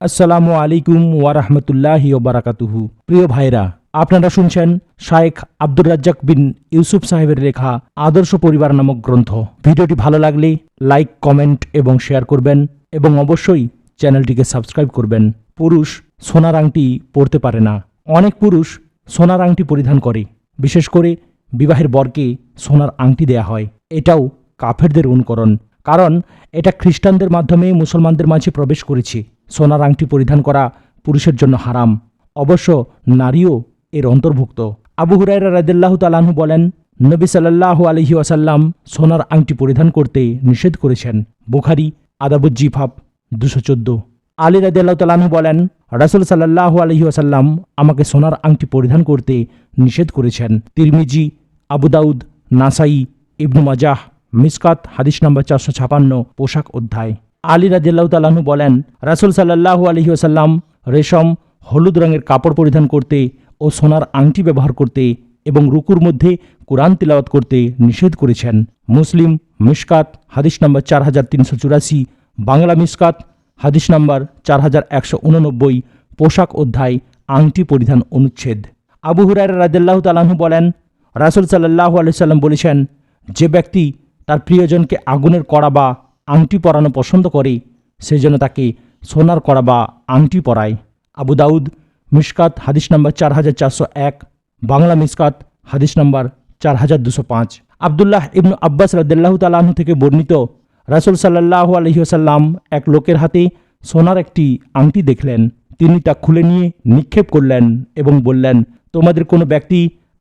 আসসালামু আলাইকুম ওয়ারহমতুল্লাহ বারাকাতুহু। প্রিয় ভাইরা, আপনারা শুনছেন শায়েখ আব্দুর রাজ্জাক বিন ইউসুফ সাহেবের লেখা আদর্শ পরিবার নামক গ্রন্থ। ভিডিওটি ভালো লাগলে লাইক, কমেন্ট এবং শেয়ার করবেন এবং অবশ্যই চ্যানেলটিকে সাবস্ক্রাইব করবেন। পুরুষ সোনার আংটি পরতে পারে না। অনেক পুরুষ সোনার আংটি পরিধান করে। বিশেষ করে বিবাহের বরকে সোনার আংটি দেয়া হয়। এটাও কাফেরদের অনুকরণ। কারণ এটা খ্রিস্টানদের মাধ্যমে মুসলমানদের মাঝে প্রবেশ করেছে। সোনার আংটি পরিধান করা পুরুষের জন্য হারাম। অবশ্য নারীও এর অন্তর্ভুক্ত। আবু হুরাইরা রাদিল্লাহ তালাহু বলেন, নবী সাল্লাহ আলহি ওয়াসাল্লাম সোনার আংটি পরিধান করতে নিষেধ করেছেন। বুখারি আদাবুজ্জিফাব দুশো চোদ্দ। আলী রাদিল্লাহ তালাহু বলেন, রাসুল সাল্লাহ আলহি ওয়াসাল্লাম আমাকে সোনার আংটি পরিধান করতে নিষেধ করেছেন। তিরমিজি, আবু দাউদ, নাসাই, ইবনু মাজাহ, মিসকাত, হাদিস নম্বর চারশো ছাপান্ন, পোশাক অধ্যায়। আলী রাজিয়াল্লাহ তালাহু বলেন, রাসুল সাল্লাহু আলহি ওসাল্লাম রেশম হলুদ রঙের কাপড় পরিধান করতে ও সোনার আংটি ব্যবহার করতে এবং রুকুর মধ্যে কোরআন তিলাওয়াত করতে নিষেধ করেছেন। মুসলিম মিসকাত, হাদিস নম্বর চার হাজার তিনশো চুরাশি, বাংলা মিসকাত, হাদিস নম্বর চার হাজার একশো উননব্বই, পোশাক অধ্যায়, আংটি পরিধান অনুচ্ছেদ। আবু হুরায় রাজিয়াল্লাহ তালাহু বলেন, রাসুল সাল্লাহু আলহিসাল্লাম বলেছেন, যে ব্যক্তি তার প্রিয়জনকে আগুনের কড়া বা আংটি পরানো পছন্দ করে সে যেন তাকে সোনার কড়া বা আংটি পরায় আবু দাউদ, মিসকাত, হাদিস নম্বর চার হাজার চারশো এক, বাংলা মিসকাত, হাদিস নম্বর চার হাজার দুশো পাঁচ। আবদুল্লাহ ইবনু আব্বাস রাদ্দাল্লাহ তালাহু থেকে বর্ণিত, রাসুল সাল্লাহ আলহিহাসাল্লাম এক লোকের হাতে সোনার একটি আংটি দেখলেন। তিনি তা খুলে নিয়ে নিক্ষেপ করলেন এবং বললেন, তোমাদের কোনো ব্যক্তি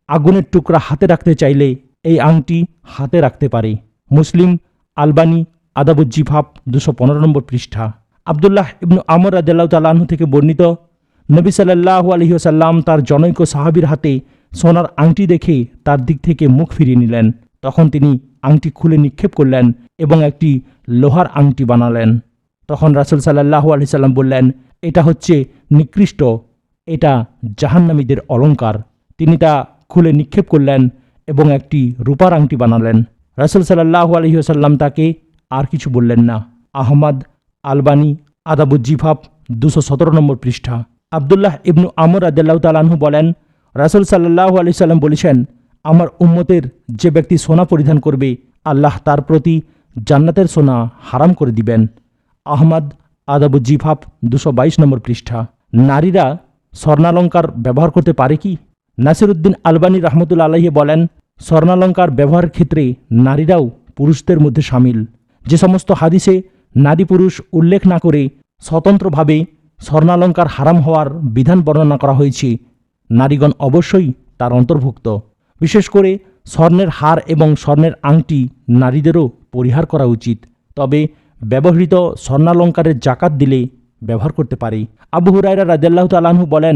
আগুনের টুকরা হাতে রাখতে চাইলে এই আংটি হাতে রাখতে পারে। মুসলিম, আলবানি আদাবুজ্জিফাব দুশো পনেরো নম্বর পৃষ্ঠা। আবদুল্লাহ ইবনু আমর আদাল্লাহ তালাহু থেকে বর্ণিত, নবী সাল্লাহু আলহিহাসাল্লাম তার জনৈক সাহাবির হাতে সোনার আংটি দেখে তার দিক থেকে মুখ ফিরিয়ে নিলেন। তখন তিনি আংটি খুলে নিক্ষেপ করলেন এবং একটি লোহার আংটি বানালেন। তখন রাসুল সাল্লাহু আলি সাল্লাম বললেন, এটা হচ্ছে নিকৃষ্ট, এটা জাহান্নামীদের অলঙ্কার তিনি তা খুলে নিক্ষেপ করলেন এবং একটি রূপার আংটি বানালেন। রাসুল সাল্লাহু আলহিহাসাল্লাম তাকে আর কিছু বললেন না। আহমদ, আলবানি আদাবুজ্জিফাব দুশো সতেরো নম্বর পৃষ্ঠা। আবদুল্লাহ ইবনু আমর আদাল্লাহ তালাহু বলেন, রাসুল সাল্লাহ আলি সাল্লাম বলেছেন, আমার উম্মতের যে ব্যক্তি সোনা পরিধান করবে, আল্লাহ তার প্রতি জান্নাতের সোনা হারাম করে দিবেন। আহমদ আদাবুজ্জিফাব দুশো বাইশ নম্বর পৃষ্ঠা। নারীরা স্বর্ণালঙ্কার ব্যবহার করতে পারে কি? নাসিরুদ্দিন আলবানী রহমতুল্লা আলহি বলেন, স্বর্ণালঙ্কার ব্যবহারের ক্ষেত্রে নারীরাও পুরুষদের মধ্যে সামিল। যে সমস্ত হাদিসে নারী পুরুষ উল্লেখ না করে স্বতন্ত্রভাবে স্বর্ণালঙ্কার হারাম হওয়ার বিধান বর্ণনা করা হয়েছে, নারীগণ অবশ্যই তার অন্তর্ভুক্ত। বিশেষ করে স্বর্ণের হার এবং স্বর্ণের আংটি নারীদেরও পরিহার করা উচিত। তবে ব্যবহৃত স্বর্ণালঙ্কারের জাকাত দিলে ব্যবহার করতে পারে। আবু হুরাইরা রাজাল্লাহ তালাহু বলেন,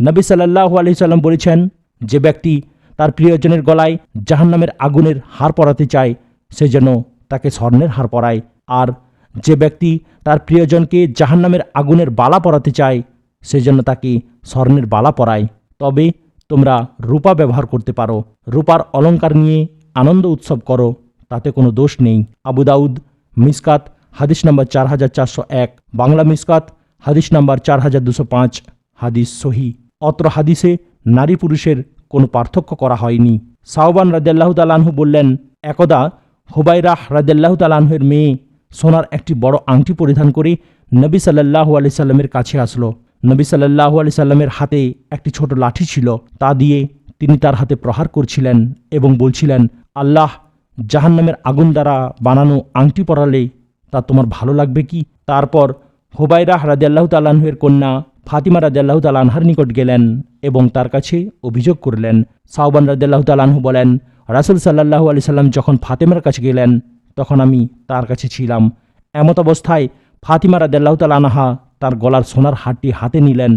নবী সাল্লাহু আলি সাল্লাম বলেছেন, যে ব্যক্তি তার প্রিয়জনের গলায় জাহান্নামের আগুনের হার পরাতে চায়, সে যেন তাকে স্বর্ণের হার পরায়। আর যে ব্যক্তি তার প্রিয়জনকে জাহান্নামের আগুনের বালা পরাতে চায়, সে যেন তাকে স্বর্ণের বালা পরায়। তবে তোমরা রূপা ব্যবহার করতে পারো। রূপার অলঙ্কার নিয়ে আনন্দ উৎসব করো, তাতে কোনো দোষ নেই। আবু দাউদ মিসকাত, হাদিস নম্বর চার হাজার চারশো এক। বাংলা মিসকাত, হাদিস নম্বর চার হাজার দুশো পাঁচ। হাদিস সহি। অত্র হাদিসে নারী পুরুষের কোনো পার্থক্য করা হয়নি। সাওবান রাদেল্লাহ তালাহু বললেন, একদা হুবাইরাহ রাদেল্লাহ তালাহের মেয়ে সোনার একটি বড় আংটি পরিধান করে নবী সাল্লাহু আলি সাল্লামের কাছে আসলো। নবী সাল্লাহু আলি সাল্লামের হাতে একটি ছোট লাঠি ছিল, তা দিয়ে তিনি তার হাতে প্রহার করছিলেন এবং বলছিলেন, আল্লাহ, জাহান্নামের আগুন দ্বারা বানানো আংটি পরালে তা তোমার ভালো লাগবে কি? তারপর হুবাইরাহ রাজিয়াল্লাহ তালাহের কন্যা ফাতিমা রাজিয়াল্লাহ তালানহার নিকট গেলেন এবং তার কাছে অভিযোগ করলেন। সাউবান রাজিয়াল্লাহ তালাহু বলেন রাসুল সাল্লাহু আলি সাল্লাম যখন ফাতেমার কাছে গেলেন, তখন আমি তার কাছে ছিলাম। এমত অবস্থায় ফাতিমা রাদিয়াল্লাহু তাআলা আনহা তার গলার সোনার হারটি হাতে নিলেন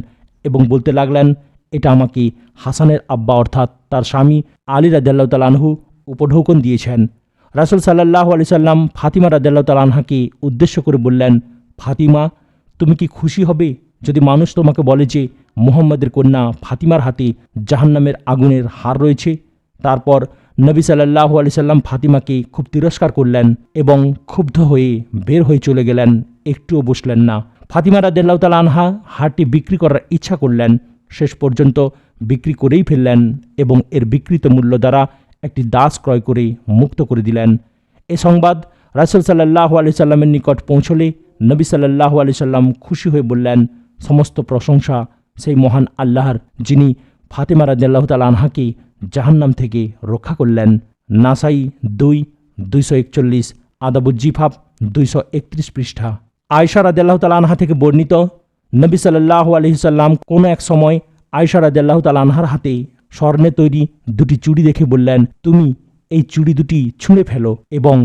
এবং বলতে লাগলেন, এটা আমাকে হাসানের আব্বা অর্থাৎ তার স্বামী আলী রাদিয়াল্লাহু তাআলা আনহু উপঢৌকন দিয়েছেন। রাসুল সাল্লাহ আলি সাল্লাম ফাতিমা রাদিয়াল্লাহু তাআলা আনহাকে উদ্দেশ্য করে বললেন, ফাতিমা, তুমি কি খুশি হবে যদি মানুষ তোমাকে বলে যে মুহাম্মদের কন্যা ফাতিমার হাতে জাহান্নামের আগুনের হার রয়েছে? তারপর নবী সাল্লাহ আলি সাল্লাম ফাতিমাকে খুব তিরস্কার করলেন এবং ক্ষুব্ধ হয়ে বের হয়ে চলে গেলেন, একটুও বসলেন না। ফাতিমা রাদিল্লাহ তাল আনহা হারটি বিক্রি করার ইচ্ছা করলেন, শেষ পর্যন্ত বিক্রি করেই ফেললেন এবং এর বিকৃত মূল্য দ্বারা একটি দাস ক্রয় করে মুক্ত করে দিলেন। এ সংবাদ রাসুল সাল্লাহ আলি সাল্লামের নিকট পৌঁছলে নবী সাল্লাহ আলি সাল্লাম খুশি হয়ে বললেন, সমস্ত প্রশংসা সেই মহান আল্লাহর যিনি ফাতেমা রাদিয়াল্লাহ তাল আনহাকে জাহান্নাম থেকে রক্ষা করলেন নাসাই দুই, দুইশো একচল্লিশ আদাবুজ্জিফাব দুইশো একত্রিশ পৃষ্ঠা। আয়সা রাদিয়াল্লাহ তাল আনহা থেকে বর্ণিত, নবী সাল্লাহ আলহিসাল্লাম কোনো এক সময় আয়সা রাদিয়াল্লাহ তাল আনহার হাতে স্বর্ণে তৈরি দুটি চুড়ি দেখে বললেন, তুমি এই চুড়ি দুটি ছুঁড়ে ফেলো এবং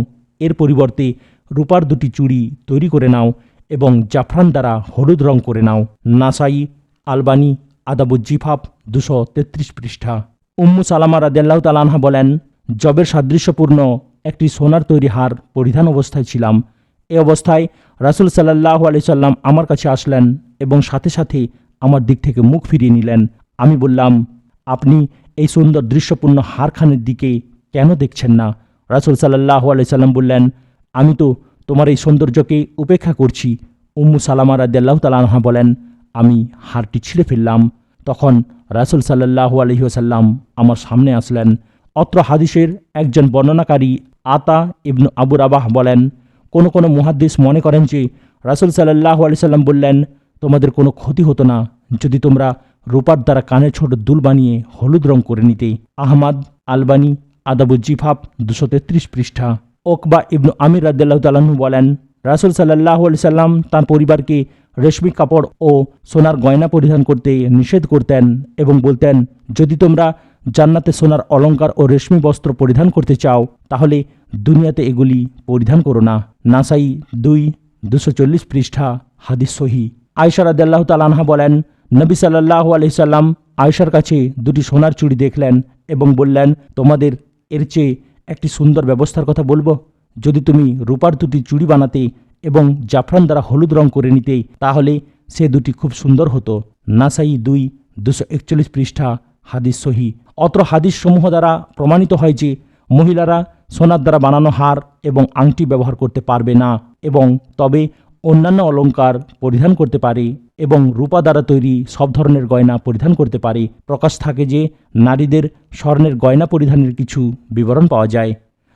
এর পরিবর্তে রূপার দুটি চুড়ি তৈরি করে নাও এবং জাফরান দ্বারা হলুদ রং করে নাও। নাসাই, আলবানি আদাবুজ্জিফাব দুশো তেত্রিশ পৃষ্ঠা। উম্মু সালামা রাদেল্লাহ তালানহা বলেন, জবের সাদৃশ্যপূর্ণ একটি সোনার তৈরি হার পরিধান অবস্থায় ছিলাম। এ অবস্থায় রাসুল সাল্লাহ আলি সাল্লাম আমার কাছে আসলেন এবং সাথে সাথে আমার দিক থেকে মুখ ফিরিয়ে নিলেন। আমি বললাম, আপনি এই সুন্দর দৃশ্যপূর্ণ হারখানের দিকে কেন দেখছেন না? রাসুল সাল্লাহ আলি সাল্লাম বললেন, আমি তো তোমার এই সৌন্দর্যকে উপেক্ষা করছি। উম্মু সালামা রাদ্দাল্লাহ তালাহা বলেন, আমি হারটি ছিঁড়ে ফেললাম। তখন রাসুল সাল্লাহ আলহিহাসাল্লাম আমার সামনে আসলেন। অত্র হাদিসের একজন বর্ণনাকারী আতা ইবনু আবুর আবাহ বলেন, কোনো কোনো মুহাদ্দিস মনে করেন যে রাসুল সাল্লাহ আলি সাল্লাম বললেন, তোমাদের কোনো ক্ষতি হতো না যদি তোমরা রূপার দ্বারা কানের ছোট দুল বানিয়ে হলুদ রং করে নিতে। আহমাদ, আলবানি আদাবুজ্জিফাব দুশো তেত্রিশ পৃষ্ঠা। ওকবা ইবনু আমির রাদ্দাল্লাহ তালাহু বলেন, রাসুল সাল্লাহ আলি সাল্লাম তাঁর পরিবারকে রেশমি কাপড় ও সোনার গয়না পরিধান করতে নিষেধ করতেন এবং বলতেন, যদি তোমরা জান্নাতে সোনার অলঙ্কার ও রেশমি বস্ত্র পরিধান করতে চাও, তাহলে দুনিয়াতে এগুলি পরিধান করো না। নাসাই দুই, দুশো চল্লিশ পৃষ্ঠা, হাদিস সহি। আয়সা রাদ্দাল্লাহ তালানহা বলেন, নবী সাল্লাহ আলহিসাল্লাম আয়সার কাছে দুটি সোনার চুড়ি দেখলেন এবং বললেন, তোমাদের এর চেয়ে একটি সুন্দর ব্যবস্থার কথা বলব। যদি তুমি রূপার দুটি চুড়ি বানাতে এবং জাফরান দ্বারা হলুদ রং করে নিতে তাহলে সে দুটি খুব সুন্দর হতো। নাসাই দুই, দুশো একচল্লিশ পৃষ্ঠা, হাদিস সহি। অত্র হাদিস সমূহ দ্বারা প্রমাণিত হয় যে মহিলারা সোনার দ্বারা বানানো হার এবং আংটি ব্যবহার করতে পারবে না এবং তবে অন্যান্য অলঙ্কার পরিধান করতে পারে এবং রূপা দ্বারা তৈরি সব ধরনের গয়না পরিধান করতে পারে। প্রকাশ থাকে যে নারীদের স্বর্ণের গয়না পরিধানের কিছু বিবরণ পাওয়া যায়।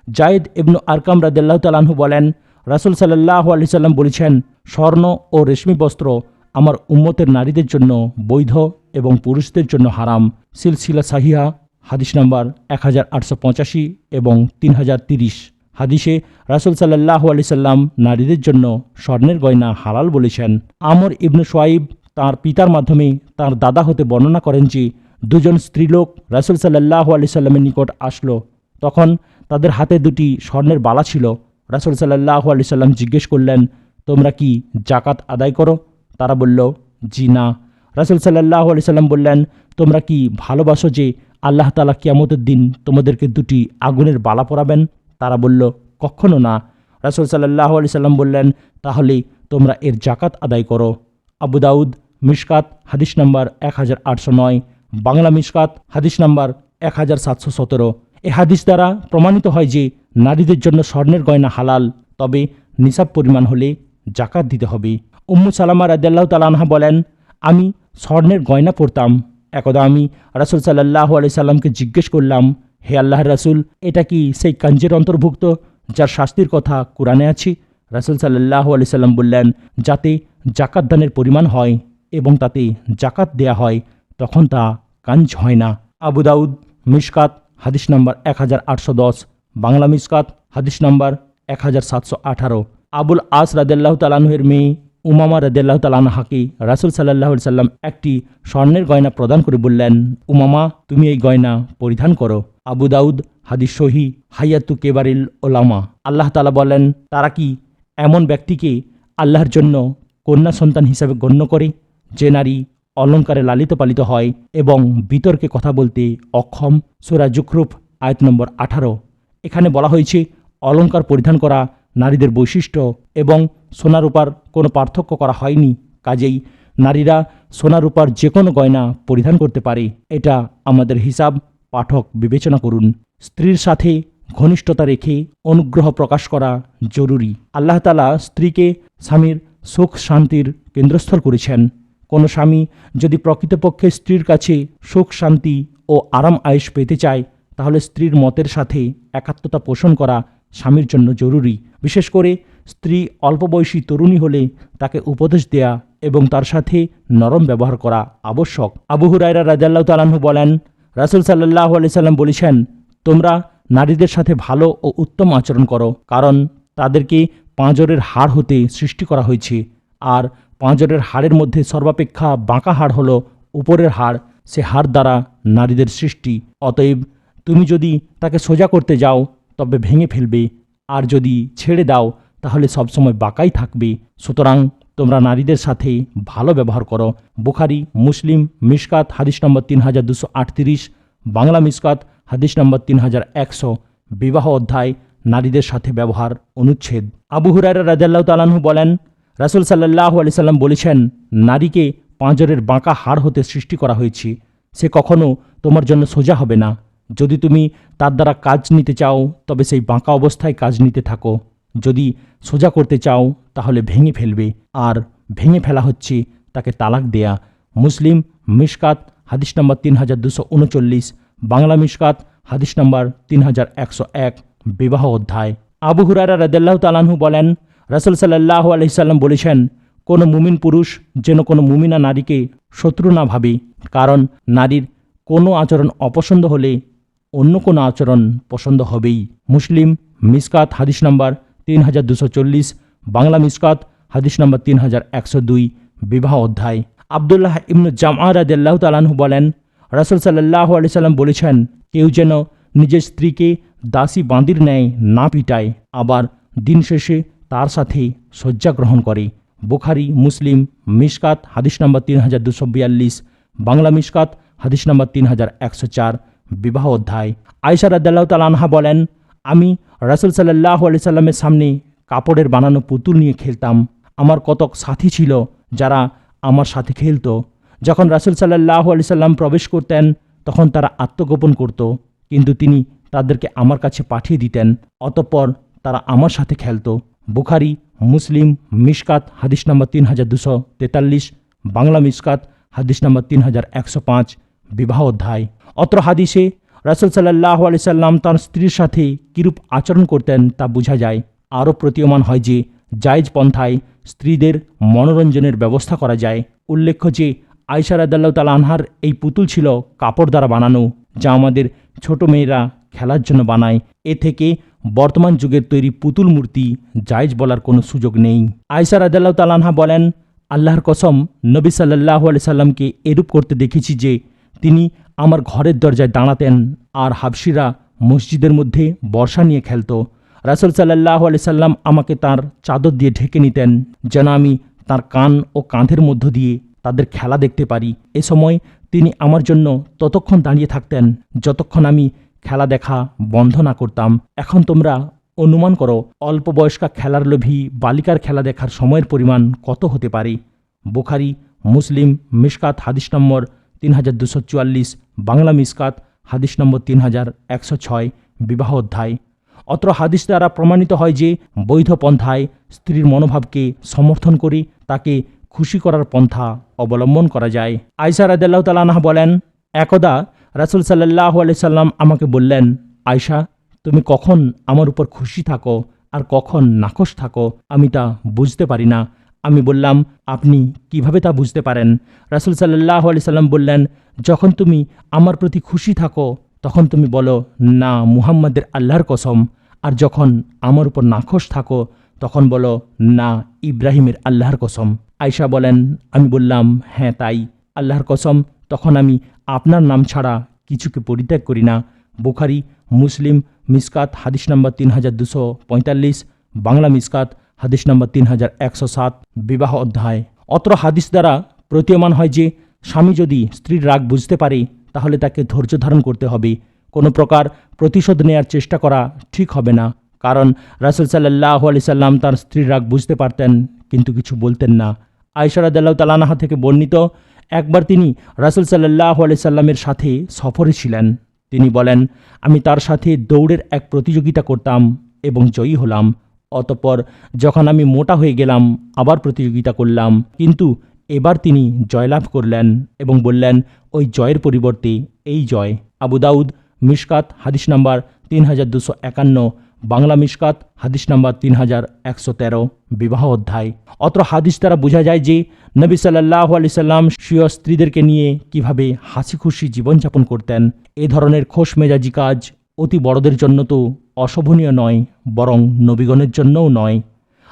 জায়েদ ইবনু আরকাম রাদেল্লাহ তালাহু বলেন রাসুল সাল্লাহ আলি সাল্লাম বলেছেন, স্বর্ণ ও রেশমি বস্ত্র আমার উম্মতের নারীদের জন্য বৈধ এবং পুরুষদের জন্য হারাম। সিলসিলা সাহিহা, হাদিস নাম্বার এক হাজার আটশো পঁচাশি এবং তিন হাজার তিরিশ। হাদিসে রাসুল সাল্লাহ আলি সাল্লাম নারীদের জন্য স্বর্ণের গয়না হালাল বলেছেন। আমর ইবনু সোয়াইব তার পিতার মাধ্যমে তার দাদা হতে বর্ণনা করেন যে, দুজন স্ত্রীলোক রাসুল সাল্লাহ আলি সাল্লামের নিকট আসলো। তখন তাদের হাতে দুটি স্বর্ণের বালা ছিল। রাসুল সাল্লাহ আলি সাল্লাম জিজ্ঞেস করলেন, তোমরা কি জাকাত আদায় করো? তারা বলল, জি না। রাসুল সাল্লাহ আলি সাল্লাম বললেন, তোমরা কি ভালোবাসো যে আল্লাহ তালা কিয়ামতের দিন তোমাদেরকে দুটি আগুনের বালা পরাবেন? তারা বলল, কখনো না। রাসুল সাল্লাহ আলি সাল্লাম বললেন, তাহলে তোমরা এর জাকাত আদায় করো। আবু দাউদ, মিশকাত, হাদিস নম্বর এক হাজার আটশো নয়। বাংলা মিশকাত, হাদিস নম্বর এক হাজার সাতশো সতেরো। এ হাদিস দ্বারা প্রমাণিত হয় যে নারীদের জন্য স্বর্ণের গয়না হালাল, তবে নিসাব পরিমাণ হলে জাকাত দিতে হবে। উম্মু সালামা রাদ্দাল্লাহ তালানহা বলেন, আমি স্বর্ণের গয়না পরতাম। একদা আমি রাসুল সাল্লাহ আলি সাল্লামকে জিজ্ঞেস করলাম, হে আল্লাহ রাসুল, এটা কি সেই কাঞ্জের অন্তর্ভুক্ত যার শাস্তির কথা কোরআনে আছে? রাসুল সাল্লাহ আলি সাল্লাম বললেন, যাতে জাকাত দানের পরিমাণ হয় এবং তাতে জাকাত দেয়া হয়, তখন তা কাঞ্জ হয় না। আবু দাউদ, মিশকাত হাদিস নম্বর এক হাজার আটশো দশ, বাংলা মিসকাত, হাদিস নম্বর এক হাজার সাতশো আঠারো। আবুল আস রাদেল্লাহ তালানহের মেয়ে উমামা রাদেল্লাহ তালানহাকে রাসুল সাল্লাহ সাল্লাম একটি স্বর্ণের গয়না প্রদান করে বললেন, উমামা, তুমি এই গয়না পরিধান করো। আবু দাউদ, হাদিস সহি, হাইয়াতু কেবারিল ওলামা। আল্লাহ তালা বলেন তারা কি এমন ব্যক্তিকে আল্লাহর জন্য কন্যা সন্তান হিসাবে গণ্য করে, যে নারী অলঙ্কারে লালিত পালিত হয় এবং বিতর্কে কথা বলতে অক্ষম। সুরা জুখরুফ, আয়াত নম্বর আঠারো। এখানে বলা হয়েছে, অলঙ্কার পরিধান করা নারীদের বৈশিষ্ট্য এবং সোনারূপার কোনো পার্থক্য করা হয়নি। কাজেই নারীরা সোনারূপার যে কোনো গয়না পরিধান করতে পারে। এটা আমাদের হিসাব, পাঠক বিবেচনা করুন। স্ত্রীর সাথে ঘনিষ্ঠতা রেখে অনুগ্রহ প্রকাশ করা জরুরি। আল্লাহ তালা স্ত্রীকে স্বামীর সুখ শান্তির কেন্দ্রস্থল করেছেন। কোনো স্বামী যদি প্রকৃতপক্ষে স্ত্রীর কাছে সুখ, শান্তি ও আরাম আয়েশ পেতে চায়, তাহলে স্ত্রীর মতের সাথে একাত্মতা পোষণ করা স্বামীর জন্য জরুরি। বিশেষ করে স্ত্রী অল্প বয়সী তরুণী হলে তাকে উপদেশ দেয়া এবং তার সাথে নরম ব্যবহার করা আবশ্যক। আবু হুরায়রা রাজাল্লাহ তালাহু বলেন, রাসুল সাল্লাহ আলি সাল্লাম বলেছেন, তোমরা নারীদের সাথে ভালো ও উত্তম আচরণ করো, কারণ তাদেরকে পাঁজরের হাড় হতে সৃষ্টি করা হয়েছে, আর পাঁজরের হাড়ের মধ্যে সর্বাপেক্ষা বাঁকা হাড় হলো, উপরের হাড়, সে হাড় দ্বারা নারীদের সৃষ্টি। অতএব তুমি যদি তাকে সোজা করতে যাও, তবে ভেঙে ফেলবে। আর যদি ছেড়ে দাও, তাহলে সবসময় বাঁকাই থাকবে। সুতরাং তোমরা নারীদের সাথে ভালো ব্যবহার করো। বুখারি, মুসলিম, মিশকাত, হাদিস নম্বর তিন হাজার দুশো আটত্রিশ, বাংলা মিসকাত হাদিস নম্বর তিন হাজার একশো। বিবাহ অধ্যায়, নারীদের সাথে ব্যবহার অনুচ্ছেদ। আবু হুরারা রাজাল্লাহ তালাহু বলেন রাসুল সাল্লাহ আলি সাল্লাম বলেছেন, নারীকে পাঁজরের বাঁকা হাড় হতে সৃষ্টি করা হয়েছে। সে কখনো তোমার জন্য সোজা হবে না। যদি তুমি তার দ্বারা কাজ নিতে চাও, তবে সেই বাঁকা অবস্থায় কাজ নিতে থাকো। যদি সোজা করতে চাও, তাহলে ভেঙে ফেলবে। আর ভেঙে ফেলা হচ্ছে তাকে তালাক দেয়া। মুসলিম মিশকাত, হাদিস নম্বর তিন হাজার দুশো উনচল্লিশ, বাংলা মিশকাত, হাদিস নম্বর তিন হাজার একশো এক, বিবাহ অধ্যায়। আবু হুরারা রাদাল্লাহ তালাহু বলেন রাসুল সাল্লাহ আলহিসাল্লাম বলেছেন, কোনো মুমিন পুরুষ যেন কোনো মুমিনা নারীকে শত্রু না ভাবে, কারণ নারীর কোনো আচরণ অপছন্দ হলে অন্য কোনো আচরণ পছন্দ হবেই। মুসলিম মিসকাত হাদিস নম্বর তিন হাজার দুশো চল্লিশ, বাংলা মিসকাত হাদিস নম্বর তিন হাজার একশো দুই, বিবাহ অধ্যায়। আবদুল্লাহ ইবনু জামা রাদিয়াল্লাহু তালাহু বলেন, রাসুল সাল্লাহ আলি সাল্লাম বলেছেন, কেউ যেন নিজের স্ত্রীকে দাসী বাঁধির ন্যায় না পিটায়, আবার দিন শেষে তার সাথে শয্যা গ্রহণ করে। বুখারি, মুসলিম, মিশকাত, হাদিস নম্বর তিন হাজার দুশো বিয়াল্লিশ, বাংলা মিশকাত, হাদিস নম্বর তিন হাজার একশো চার, বিবাহ অধ্যায়। আয়সা রাদ্দাল্লাহ তালানহা বলেন, আমি রাসুল সাল্লাহ আলি সাল্লামের সামনে কাপড়ের বানানো পুতুল নিয়ে খেলতাম। আমার কতক সাথী ছিল যারা আমার সাথে খেলত। যখন রাসুল সাল্লাহ আলি সাল্লাম প্রবেশ করতেন, তখন তারা আত্মগোপন করত, কিন্তু তিনি তাদেরকে আমার কাছে পাঠিয়ে দিতেন। অতঃপর তারা আমার সাথে খেলতো। বুখারি, মুসলিম, মিশকাত, হাদিস নম্বর তিন হাজার দুশো তেতাল্লিশ, বাংলা মিশকাত, হাদিস নম্বর তিন হাজার একশো পাঁচ, বিবাহ অধ্যায়। অত্র হাদিসে রাসুল সাল্লাহ আলি সাল্লাম তাঁর স্ত্রীর সাথে কিরূপ আচরণ করতেন তা বোঝা যায়। আরও প্রতীয়মান হয় যে জায়জ পন্থায় স্ত্রীদের মনোরঞ্জনের ব্যবস্থা করা যায়। উল্লেখ্য যে আয়সা রাদাল্লাহ তাল আনহার এই পুতুল ছিল কাপড় দ্বারা বানানো, যা আমাদের ছোট মেয়েরা খেলার জন্য বানায়। এ থেকে বর্তমান যুগের তৈরি পুতুল মূর্তি জায়জ বলার কোনো সুযোগ নেই। আয়সা রাদাল্লাহ তালানহা বলেন, আল্লাহর কসম, নবী সাল্লাহ আলি সাল্লামকে এরূপ করতে দেখেছি যে তিনি আমার ঘরের দরজায় দাঁড়াতেন আর হাবসিরা মসজিদের মধ্যে বর্ষা নিয়ে খেলত। রাসুল সাল্লাহ আলি সাল্লাম আমাকে তার চাদর দিয়ে ঢেকে নিতেন যেন আমি তার কান ও কাঁধের মধ্য দিয়ে তাদের খেলা দেখতে পারি। এ সময় তিনি আমার জন্য ততক্ষণ দাঁড়িয়ে থাকতেন, যতক্ষণ আমি খেলা দেখা বন্ধ না করতাম। এখন তোমরা অনুমান করো, অল্প বয়স্কা খেলার লোভী বালিকার খেলা দেখার সময়ের পরিমাণ কত হতে পারে? বুখারি, মুসলিম মিশকাত হাদিস নম্বর তিন হাজার দুশো চুয়াল্লিশ, বাংলা মিসকাত, হাদিস নম্বর তিন হাজার একশো ছয়, বিবাহ অধ্যায়। অত্র হাদিস দ্বারা প্রমাণিত হয় যে বৈধ পন্থায় স্ত্রীর মনোভাবকে সমর্থন করে তাকে খুশি করার পন্থা অবলম্বন করা যায়। আয়সা রাদাল্লাহ তালাহ বলেন, একদা রাসুল সাল্লাহ আলি সাল্লাম আমাকে বললেন আয়সা তুমি কখন আমার উপর খুশি থাকো আর কখন নাকশ থাকো আমি তা বুঝতে পারি না। আমি বললাম, আপনি কীভাবে তা বুঝতে পারেন? রাসুল সাল্লাহ আলি সাল্লাম বললেন, যখন তুমি আমার প্রতি খুশি থাকো, তখন তুমি বলো, না, মুহাম্মাদের আল্লাহর কসম আর যখন আমার উপর নাখোশ থাকো, তখন বলো, না, ইব্রাহিমের আল্লাহর কসম আয়সা বলেন, আমি বললাম হ্যাঁ তাই। আল্লাহর কসম তখন আমি আপনার নাম ছাড়া কিছুকে পরিত্যাগ করি না। বুখারি, মুসলিম, মিসকাত, হাদিস নম্বর তিন হাজার দুশো পঁয়তাল্লিশ, বাংলা মিসকাত, হাদিস নম্বর তিন হাজার একশো সাত, বিবাহ অধ্যায়। অত্র হাদিস দ্বারা প্রতীয়মান হয় যে, স্বামী যদি স্ত্রীর রাগ বুঝতে পারে, তাহলে তাকে ধৈর্য ধারণ করতে হবে। কোনো প্রকার প্রতিশোধ নেয়ার চেষ্টা করা ঠিক হবে না। কারণ রাসুল সাল্লাহ আলি সাল্লাম তার স্ত্রীর রাগ বুঝতে পারতেন, কিন্তু কিছু বলতেন না। আয়সারাদাল্লাহ তালানাহা থেকে বর্ণিত একবার তিনি রাসুল সাল্লাহ আলি সাল্লামের সাথে সফরে ছিলেন। তিনি বলেন, আমি তার সাথে দৌড়ের এক প্রতিযোগিতা করতাম এবং জয়ী হলাম। অতঃপর যখন আমি মোটা হয়ে গেলাম, আবার প্রতিযোগিতা করলাম। কিন্তু এবার তিনি জয়লাভ করলেন এবং বললেন, ওই জয়ের পরিবর্তে এই জয়। আবু দাউদ মিশকাত, হাদিস নাম্বার তিন হাজার দুশো একান্ন, বাংলা মিশকাত, হাদিস নাম্বার তিন হাজার একশো তেরো, বিবাহ অধ্যায়। অত্র হাদিস দ্বারা বোঝা যায় যে নবী সাল্লাহ আলি সাল্লাম স্বীয় স্ত্রীদেরকে নিয়ে কীভাবে হাসি খুশি জীবনযাপন করতেন, এ ধরনের খোশ মেজাজি কাজ অতি বড়দের জন্য তো অশোভনীয় নয়, বরং নবীগণের জন্যও নয়।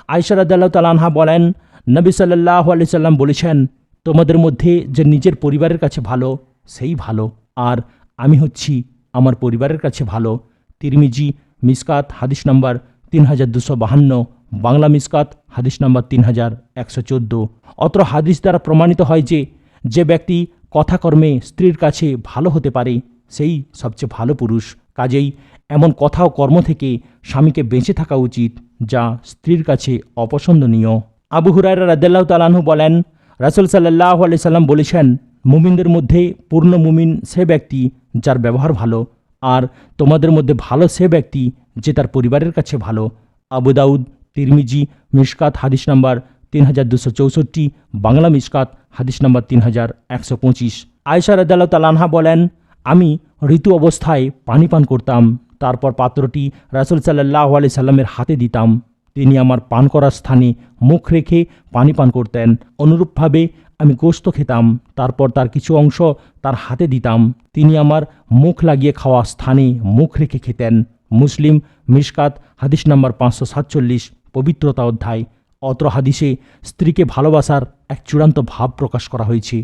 আয়সারাদ্দাল্লাহ তালানহা বলেন, নবী সাল্লাহ আলি সাল্লাম বলেছেন, তোমাদের মধ্যে যে নিজের পরিবারের কাছে ভালো, সেই ভালো। আর আমি হচ্ছি আমার পরিবারের কাছে ভালো। তিরমিজি, মিসকাত, হাদিস নাম্বার তিন হাজার দুশো বাহান্ন। বাংলা মিসকাত, হাদিস নম্বর তিন হাজার একশো চোদ্দ। অত্র হাদিস দ্বারা প্রমাণিত হয় যে যে ব্যক্তি কথাকর্মে স্ত্রীর কাছে ভালো হতে পারে, সেই সবচেয়ে ভালো পুরুষ। কাজেই এমন কথা ও কর্ম থেকে স্বামীকে বেঁচে থাকা উচিত, যা স্ত্রীর কাছে অপছন্দনীয়। আবু হুরায়রা রাদ্দাল্লাহ তালাহু বলেন, রাসুল সাল্লাহ আলি সাল্লাম বলেছেন, মুমিনদের মধ্যে পূর্ণ মুমিন সে ব্যক্তি যার ব্যবহার ভালো, আর তোমাদের মধ্যে ভালো সে ব্যক্তি যে তার পরিবারের কাছে ভালো। আবু দাউদ তিরমিজি মিশকাত, হাদিস নাম্বার তিন হাজার দুশো চৌষট্টি, বাংলা মিশকাত, হাদিস নাম্বার তিন হাজার একশো পঁচিশ। আয়সা রাদ্দাল্লাহ তালানহা বলেন, আমি ঋতু অবস্থায় পানি পান করতাম, তারপর পাত্রটি রাসুল সাল্লাহ আলি সাল্লামের হাতে দিতাম। তিনি আমার পান করার স্থানে মুখ রেখে পানি পান করতেন। অনুরূপভাবে আমি গোস্ত খেতাম, তারপর তার কিছু অংশ তার হাতে দিতাম। তিনি আমার মুখ লাগিয়ে খাওয়া স্থানে মুখ রেখে খেতেন। মুসলিম মিশকাত, হাদিস নাম্বার পাঁচশো সাতচল্লিশ পবিত্রতা অধ্যায়, অত্র হাদিসে স্ত্রীকে ভালোবাসার এক চূড়ান্ত ভাব প্রকাশ করা হয়েছে।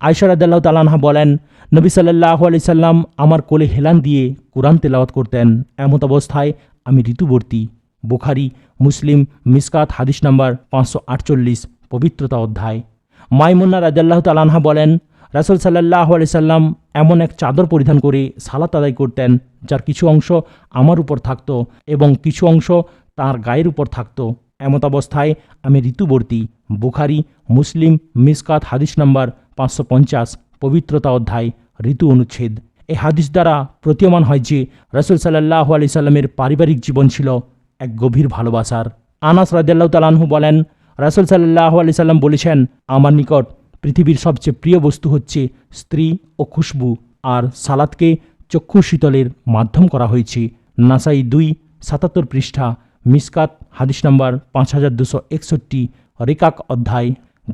আয়সারাদ্দাল্লাহ তালানহা বলেন, নবী সাল্লাহ আলি সাল্লাম আমার কোলে হেলান দিয়ে কোরআন তেলাওয়াত করতেন। এমত অবস্থায় আমি ঋতুবর্তী। বুখারি, মুসলিম, মিসকাত, হাদিস নাম্বার পাঁচশো আটচল্লিশ, পবিত্রতা অধ্যায়। মাইমুন্না রাজাল্লাহ তালানহা বলেন, রাসুল সাল্লাহ আলি সাল্লাম এমন এক চাদর পরিধান করে সালাত আদায় করতেন, যার কিছু অংশ আমার উপর থাকত এবং কিছু অংশ তার গায়ের উপর থাকত। এমত অবস্থায় আমি ঋতুবর্তী, বুখারি, মুসলিম, মিসকাত হাদিস নম্বর পাঁচশো পঞ্চাশ, পবিত্রতা অধ্যায়, ঋতু অনুচ্ছেদ। এই হাদিস দ্বারা প্রতীয়মান হয় যে, রসুল সাল্লাহ আলি সাল্লামের পারিবারিক জীবন ছিল এক গভীর ভালোবাসার। আনাস রাজ্লাহ তালাহু বলেন, রাসুল সাল্লাহ আলি সাল্লাম বলেছেন, আমার নিকট পৃথিবীর সবচেয়ে প্রিয় বস্তু হচ্ছে স্ত্রী ও খুশবু, আর সালাদকে চক্ষু শীতলের মাধ্যম করা হয়েছে। নাসাই দুই, সাতাত্তর পৃষ্ঠা মিসকাত, হাদিস নাম্বার পাঁচ হাজার দুশো একষট্টি, রেকাক অধ্যায়,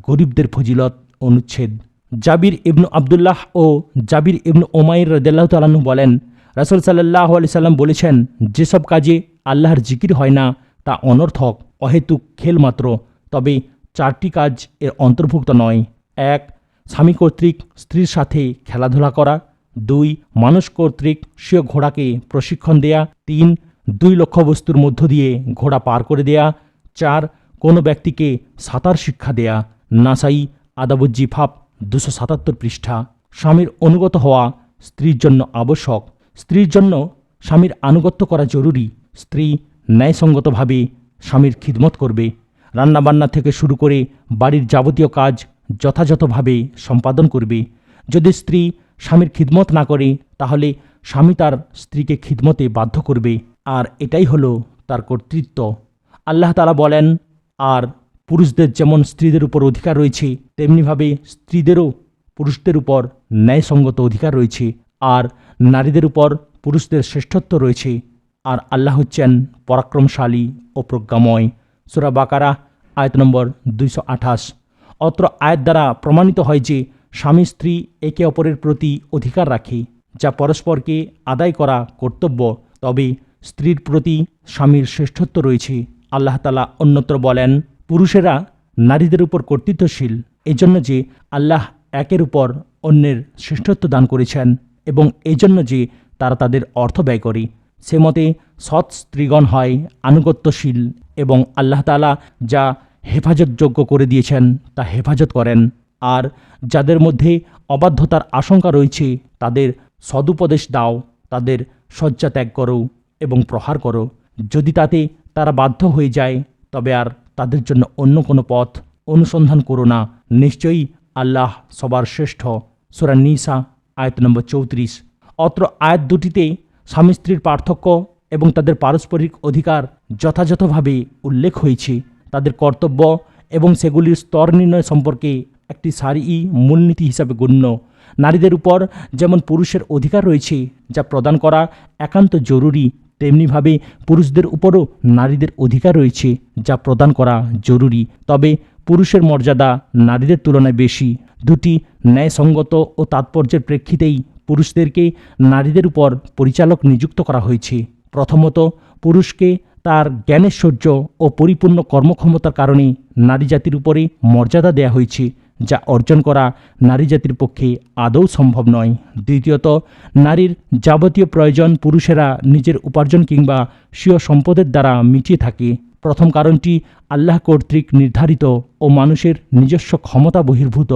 গরিবদের ফজিলত, অনুচ্ছেদ। জাবির ইবনু আবদুল্লাহ ও জাবির ইবনু ওমাইর রদাল্লাহ তালাহু বলেন, রাসুল সাল্লাহ আলি সাল্লাম বলেছেন, যেসব কাজে আল্লাহর জিকির হয় না, তা অনর্থক, অহেতুক খেল মাত্র তবে চারটি কাজ এর অন্তর্ভুক্ত নয়। এক, স্বামী কর্তৃক স্ত্রীর সাথে খেলাধুলা করা। দুই, মানুষ কর্তৃক স্বীয় ঘোড়াকে প্রশিক্ষণ দেয়া। তিন দুই লক্ষ্যবস্তুর মধ্য দিয়ে ঘোড়া পার করে দেয়া, চার, কোনো ব্যক্তিকে সাঁতার শিক্ষা দেয়া, নাসাই, আদাবুজ্জিফাপ দুশো সাতাত্তর পৃষ্ঠা। স্বামীর অনুগত হওয়া স্ত্রীর জন্য আবশ্যক। স্ত্রীর জন্য স্বামীর আনুগত্য করা জরুরি। স্ত্রী ন্যায়সঙ্গতভাবে স্বামীর খিদমত করবে। রান্নাবান্না থেকে শুরু করে বাড়ির যাবতীয় কাজ যথাযথভাবে সম্পাদন করবে। যদি স্ত্রী স্বামীর খিদমত না করে, তাহলে স্বামী তার স্ত্রীকে খিদমতে বাধ্য করবে। আর এটাই হলো তার কর্তৃত্ব। আল্লাহ তালা বলেন, আর পুরুষদের যেমন স্ত্রীদের উপর অধিকার রয়েছে, তেমনিভাবে স্ত্রীদেরও পুরুষদের উপর ন্যায়সঙ্গত অধিকার রয়েছে, আর নারীদের উপর পুরুষদের শ্রেষ্ঠত্ব রয়েছে। আর আল্লাহ হচ্ছেন পরাক্রমশালী ও প্রজ্ঞাময়। সুরা বাকারা, আয়াত নম্বর দুইশো আঠাশ। অত্র আয়াত দ্বারা প্রমাণিত হয় যে স্বামী স্ত্রী একে অপরের প্রতি অধিকার রাখে, যা পরস্পরকে আদায় করা কর্তব্য। তবে স্ত্রীর প্রতি স্বামীর শ্রেষ্ঠত্ব রয়েছে। আল্লাহ তালা অন্যত্র বলেন, পুরুষেরা নারীদের উপর কর্তৃত্বশীল, এজন্য যে আল্লাহ একের উপর অন্যের শ্রেষ্ঠত্ব দান করেছেন এবং এজন্য যে তারা তাদের অর্থ ব্যয় করে। সে মতে সৎ স্ত্রীগণ হয় আনুগত্যশীল এবং আল্লাহ তালা যা হেফাজতযোগ্য করে দিয়েছেন, তা হেফাজত করেন। আর যাদের মধ্যে অবাধ্যতার আশঙ্কা রয়েছে, তাদের সদুপদেশ দাও, তাদের শয্যা ত্যাগ করো। এবং প্রহার করো। যদি তাতে তারা বাধ্য হয়ে যায়, তবে আর তাদের জন্য অন্য কোনো পথ অনুসন্ধান করো না। নিশ্চয়ই আল্লাহ সবার শ্রেষ্ঠ। সুরা নিসা, আয়াত নম্বর চৌত্রিশ। অত্র আয়াত দুটিতে স্বামী স্ত্রীর পার্থক্য এবং তাদের পারস্পরিক অধিকার যথাযথভাবে উল্লেখ হয়েছে। তাদের কর্তব্য এবং সেগুলির স্তর নির্ণয় সম্পর্কে একটি সারি মূলনীতি হিসাবে গণ্য। নারীদের উপর যেমন পুরুষের অধিকার রয়েছে যা প্রদান করা একান্ত জরুরি, তেমনিভাবে পুরুষদের উপরও নারীদের অধিকার রয়েছে যা প্রদান করা জরুরি। তবে পুরুষের মর্যাদা নারীদের তুলনায় বেশি। দুটি ন্যায়সঙ্গত ও তাৎপর্যের প্রেক্ষিতেই পুরুষদেরকে নারীদের উপর পরিচালক নিযুক্ত করা হয়েছে। প্রথমত, পুরুষকে তার জ্ঞানেশ্বর্য ও পরিপূর্ণ কর্মক্ষমতার কারণে নারী জাতির উপরে মর্যাদা দেয়া হয়েছে। যা অর্জন করা নারী জাতির পক্ষে আদৌ সম্ভব নয়। দ্বিতীয়ত, নারীর যাবতীয় প্রয়োজন পুরুষেরা নিজের উপার্জন কিংবা স্বীয় সম্পদের দ্বারা মিটিয়ে থাকে। প্রথম কারণটি আল্লাহ কর্তৃক নির্ধারিত ও মানুষের নিজস্ব ক্ষমতা বহির্ভূত।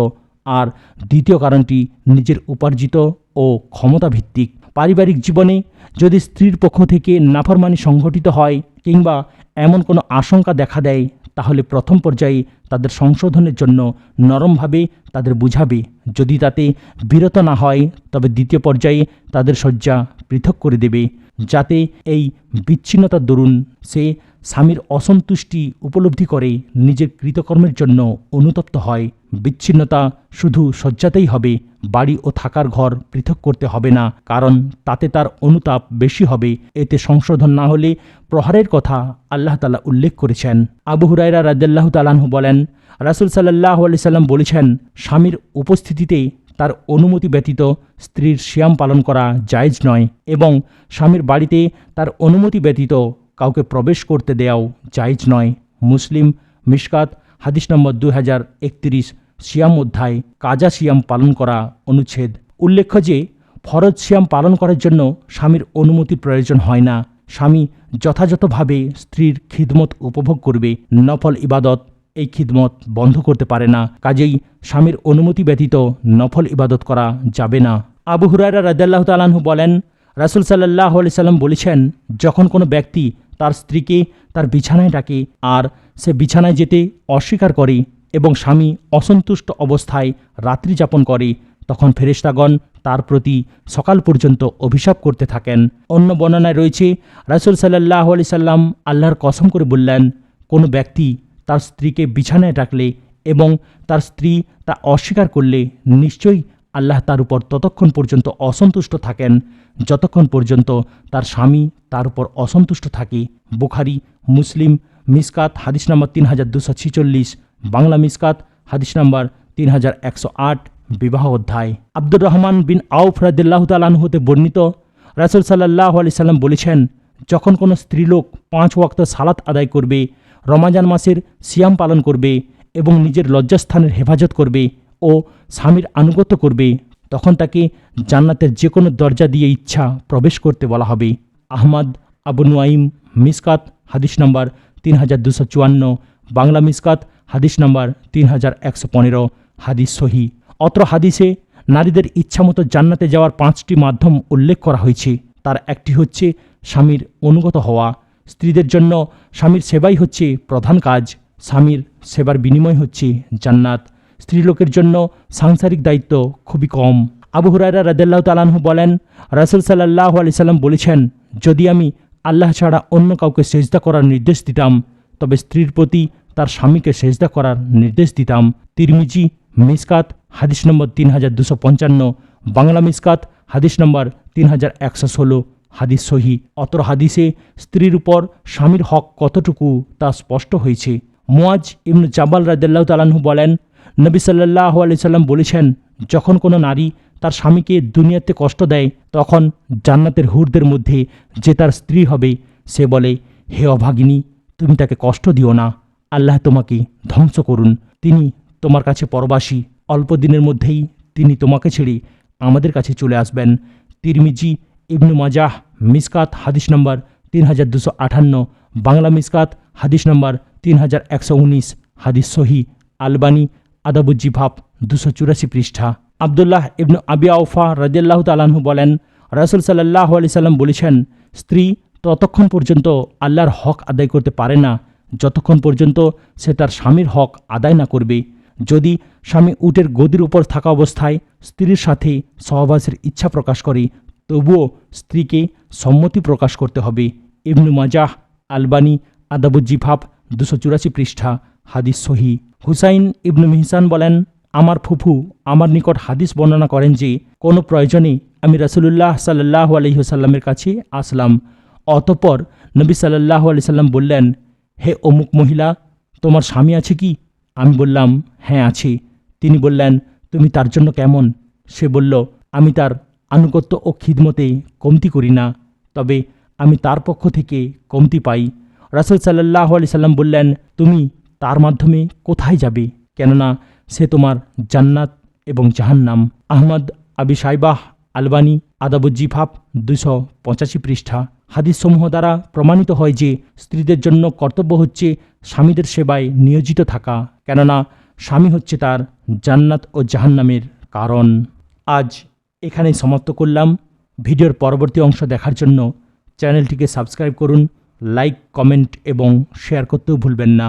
আর দ্বিতীয় কারণটি নিজের উপার্জিত ও ক্ষমতা ভিত্তিক পারিবারিক জীবনে যদি স্ত্রীর পক্ষ থেকে নাফরমানি সংঘটিত হয় কিংবা এমন কোনো আশঙ্কা দেখা দেয়, তাহলে প্রথম পর্যায়ে তাদের সংশোধনের জন্য নরমভাবে তাদের বুঝাবে। যদি তাতে বিরত না হয়, তবে দ্বিতীয় পর্যায়ে তাদের শয্যা পৃথক করে দেবে। যাতে এই বিচ্ছিন্নতার দরুন সে স্বামীর অসন্তুষ্টি উপলব্ধি করে নিজের কৃতকর্মের জন্য অনুতপ্ত হয়। বিচ্ছিন্নতা শুধু শয্যাতেই হবে, বাড়ি ও থাকার ঘর পৃথক করতে হবে না, কারণ তাতে তার অনুতাপ বেশি হবে। এতে সংশোধন না হলে প্রহারের কথা আল্লাহ তালা উল্লেখ করেছেন। আবু হুরাইরা রাজ্লাহ তালাহু বলেন, রাসুল সাল্লাহ আলি সাল্লাম বলেছেন, স্বামীর উপস্থিতিতে তার অনুমতি ব্যতীত স্ত্রীর শিয়াম পালন করা জায়েজ নয় এবং স্বামীর বাড়িতে তার অনুমতি ব্যতীত কাউকে প্রবেশ করতে দেওয়াও জায়েজ নয়। মুসলিম মিশকাত, হাদিস নম্বর দুই হাজার একত্রিশ, সিয়াম অধ্যায়, কাজা সিয়াম পালন করা অনুচ্ছেদ। উল্লেখ্য যে, ফরজ সিয়াম পালন করার জন্য স্বামীর অনুমতির প্রয়োজন হয় না। স্বামী যথাযথভাবে স্ত্রীর খিদমত উপভোগ করবে, নফল ইবাদত এই খিদমত বন্ধ করতে পারে না। কাজেই স্বামীর অনুমতি ব্যতীত নফল ইবাদত করা যাবে না। আবু হুরায়রা রাজ্লাহ তালাহু বলেন, রাসুল সাল্লাহ আলি সাল্লাম বলেছেন, যখন কোনো ব্যক্তি তার স্ত্রীকে তার বিছানায় ডাকে আর সে বিছানায় যেতে অস্বীকার করে এবং স্বামী অসন্তুষ্ট অবস্থায় রাত্রি যাপন করে। তখন ফেরেশতাগণ তার প্রতি সকাল পর্যন্ত অভিশাপ করতে থাকেন। অন্য বর্ণনায় রয়েছে, রাসুল সাল্লাহ আলি সাল্লাম আল্লাহর কসম করে বললেন, কোনো ব্যক্তি তার স্ত্রীকে বিছানায় ডাকলে এবং তার স্ত্রী তা অস্বীকার করলে নিশ্চয়ই আল্লাহ তার উপর ততক্ষণ পর্যন্ত অসন্তুষ্ট থাকেন। যতক্ষণ পর্যন্ত তার স্বামী তার উপর অসন্তুষ্ট থাকে, বুখারি, মুসলিম, মিসকাত, হাদিস নম্বর তিন হাজার দুশো ছিচল্লিশ, বাংলা মিসকাত, হাদিস নম্বর তিন হাজার একশো আট, বিবাহ অধ্যায়। আব্দুর রহমান বিন আউফ রাদিল্লাহ হতে বর্ণিত, রাসুল সাল্লাহ আলি সাল্লাম বলেছেন, যখন কোনো স্ত্রীলোক পাঁচ ওয়াক্ত সালাত আদায় করবে, রমাজান মাসের সিয়াম পালন করবে এবং নিজের লজ্জাস্থানের হেফাজত করবে ও স্বামীর আনুগত্য করবে তখন তাকে জান্নাতের যে কোনো দরজা দিয়ে ইচ্ছা প্রবেশ করতে বলা হবে। আহমদ, আবু নুয়াইম মিসকাত, হাদিস নম্বর তিন হাজার দুশো চুয়ান্ন, বাংলা মিসকাত, হাদিস নম্বর তিন হাজার একশো পনেরো, হাদিস সহি। অত্র হাদিসে নারীদের ইচ্ছামতো জান্নাতে যাওয়ার পাঁচটি মাধ্যম উল্লেখ করা হয়েছে। তার একটি হচ্ছে স্বামীর অনুগত হওয়া। স্ত্রীদের জন্য স্বামীর সেবাই হচ্ছে প্রধান কাজ। স্বামীর সেবার বিনিময় হচ্ছে জান্নাত। স্ত্রীলোকের জন্য সাংসারিক দায়িত্ব খুবই কম। আবু হুরায়রা রাদেল্লাহ তালাহু বলেন, রাসুল সাল্লাহ আলি সাল্লাম বলেছেন, যদি আমি আল্লাহ ছাড়া অন্য কাউকে সেজদা করার নির্দেশ দিতাম, তবে স্ত্রীর প্রতি তার স্বামীকে সেজদা করার নির্দেশ দিতাম। তিরমিজি, মিসকাত, হাদিস নম্বর তিন হাজার দুশো পঞ্চান্ন, বাংলা মিসকাত, হাদিস নম্বর তিন হাজার একশো ষোলো, হাদিস সহি। অতর হাদিসে, স্ত্রীর উপর স্বামীর হক কতটুকু তা স্পষ্ট হয়েছে। মোয়াজ ইবনু জাবাল রাদেল্লাহ তালাহু বলেন নবী সাল্লাহ আলি সাল্লাম বলেছেন, যখন কোনো নারী তার স্বামীকে দুনিয়াতে কষ্ট দেয়, তখন জান্নাতের হুরদের মধ্যে যে তার স্ত্রী হবে, সে বলে, হে অভাগিনী, তুমি তাকে কষ্ট দিও না। আল্লাহ তোমাকে ধ্বংস করুন। তিনি তোমার কাছে পরবাসী। অল্প দিনের মধ্যেই তিনি তোমাকে ছেড়ে আমাদের কাছে চলে আসবেন। তিরমিজি, ইবনু মাজাহ, মিসকাত, হাদিস নম্বর তিন হাজার দুশো আটান্ন, বাংলা মিসকাত, হাদিস নম্বর তিন হাজার একশো উনিশ, হাদিস সহি, আলবানি আদাবুজ্জিভাব দুশো চুরাশি পৃষ্ঠা। আবদুল্লাহ ইবনু আবি আউফা রাজিয়াল্লাহ তালাহু বলেন, রাসুল সাল্লাহ আলি সাল্লাম বলেছেন, স্ত্রী ততক্ষণ পর্যন্ত আল্লাহর হক আদায় করতে পারে না, যতক্ষণ পর্যন্ত সে তার স্বামীর হক আদায় না করবে। যদি স্বামী উটের গদির উপর থাকা অবস্থায় স্ত্রীর সাথে সহবাসের ইচ্ছা প্রকাশ করে, তবুও স্ত্রীকে সম্মতি প্রকাশ করতে হবে। ইবনু মাজাহ আলবানি আদাবুজ্জিফাব দুশো চুরাশি পৃষ্ঠা। হাদিস সহি। হুসাইন ইবনু মিহসান বলেন, আমার ফুফু আমার নিকট হাদিস বর্ণনা করেন যে, কোনো প্রয়োজনে আমি রাসুলুল্লাহ সাল্লাহ আলহিহসাল্লামের কাছে আসলাম। অতপর নবী সাল্লাহ আলি সাল্লাম বললেন, হে অমুক মহিলা, তোমার স্বামী আছে কি? আমি বললাম হ্যাঁ আছে। তিনি বললেন, তুমি তার জন্য কেমন? সে বলল, আমি তার আনুগত্য ও খিদমতে কমতি করি না, তবে আমি তার পক্ষ থেকে কমতি পাই। রাসুল সাল্লাহ আলি সাল্লাম বললেন, তুমি তার মাধ্যমে কোথায় যাবে? কেননা সে তোমার জান্নাত এবং জাহান্নাম। আহমদ আবি সাইবাহ আলবানি আদাবুজ্জিফাব দুশো পঁচাশি পৃষ্ঠা। হাদিস সমূহ দ্বারা প্রমাণিত হয় যে স্ত্রীদের জন্য কর্তব্য হচ্ছে স্বামীদের সেবায় নিয়োজিত থাকা। কেননা স্বামী হচ্ছে তার জান্নাত ও জাহান্নামের কারণ। আজ এখানেই সমাপ্ত করলাম। ভিডিওর পরবর্তী অংশ দেখার জন্য চ্যানেলটিকে সাবস্ক্রাইব করুন, লাইক, কমেন্ট এবং শেয়ার করতেও ভুলবেন না।